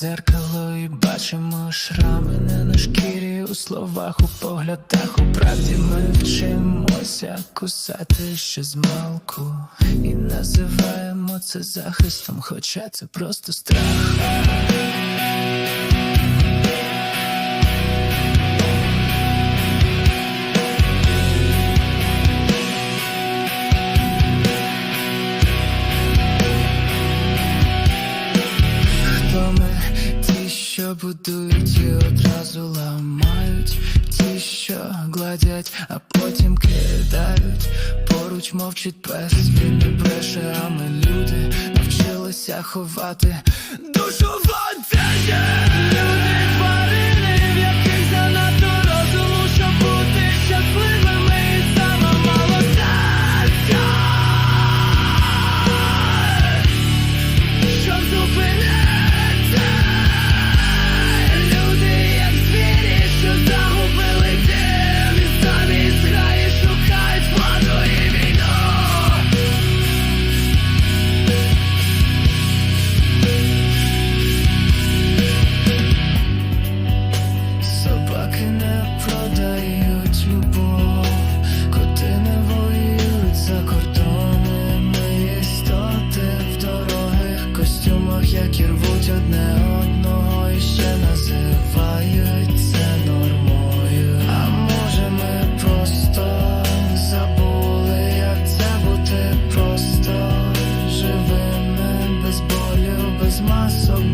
дзеркало і бачимо шрами не на шкірі, у словах, у поглядах, у правді ми вчимося кусати ще з малку І називаємо це захистом, хоча це просто страх. Будують і одразу ламають, ті, що гладять, а потім кидають. Поруч мовчить пес, він не бреше, а ми люди навчилися ховати душу в одежі.